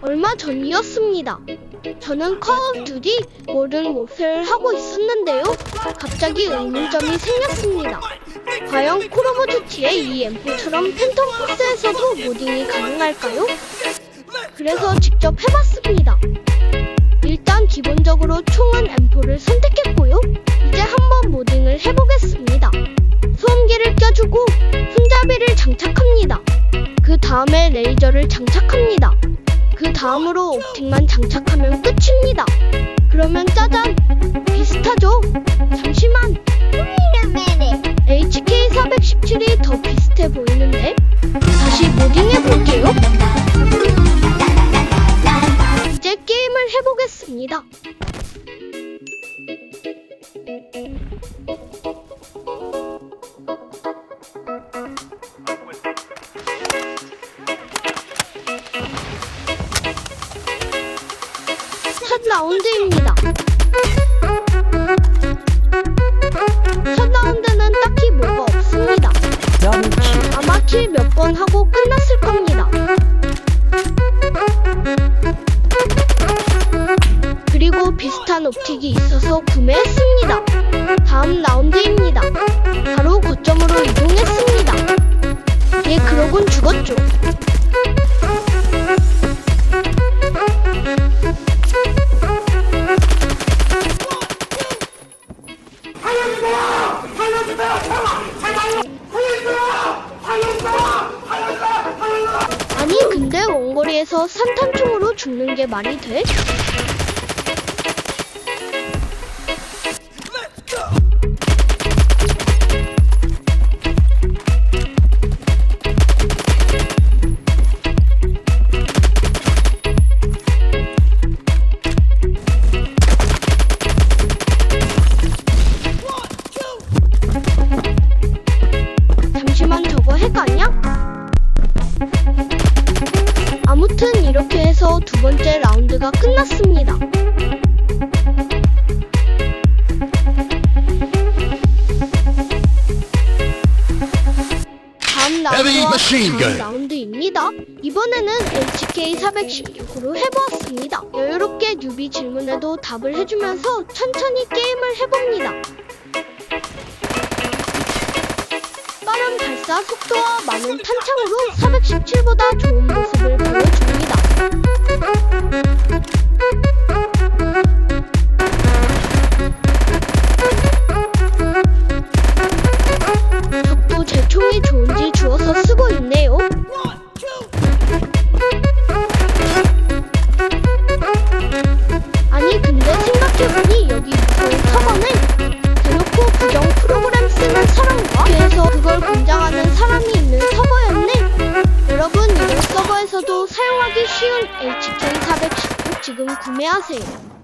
얼마 전이었습니다. 저는 듀티 모든 모드를 하고 있었는데요. 갑자기 의문점이 생겼습니다. 과연 콜 오브 듀티의 이 앰프처럼 팬텀 포스에서도 모딩이 가능할까요? 그래서 직접 해봤습니다. 일단 기본적으로 총은 앰프를 선택했고요. 이제 한번 모딩을 해보겠습니다. 소음기를 껴주고 손잡이를 장착합니다. 그 다음에 레이저를 장착합니다. 그 다음으로 옵틱만 장착하면 끝입니다. 그러면 짜잔! 비슷하죠? 잠시만! HK417이 더 비슷해 보이는데? 다시 모딩해 볼게요. 이제 게임을 해보겠습니다. 라운드입니다. 첫 라운드는 딱히 뭐가 없습니다. 아마 킬 몇 번 하고 끝났을 겁니다. 그리고 비슷한 옵틱이 있어서 구매했습니다. 다음 라운드입니다. 바로 거점으로 이동했습니다. 얘 그러곤 죽었죠. 아니 근데 원거리에서 산탄총으로 죽는 게 말이 돼? 잠시만 저거 핵아니야? 아무튼 이렇게 해서 두 번째 라운드가 끝났습니다. 다음 라운드와 다음. 라운드입니다. 이번에는 HK416으로 해보았습니다. 여유롭게 뉴비 질문에도 답을 해주면서 천천히 게임을 해봅니다. 속도와 많은 탄창으로 417보다 좋은 모습 서버에서도 사용하기 쉬운 HK419 지금 구매하세요.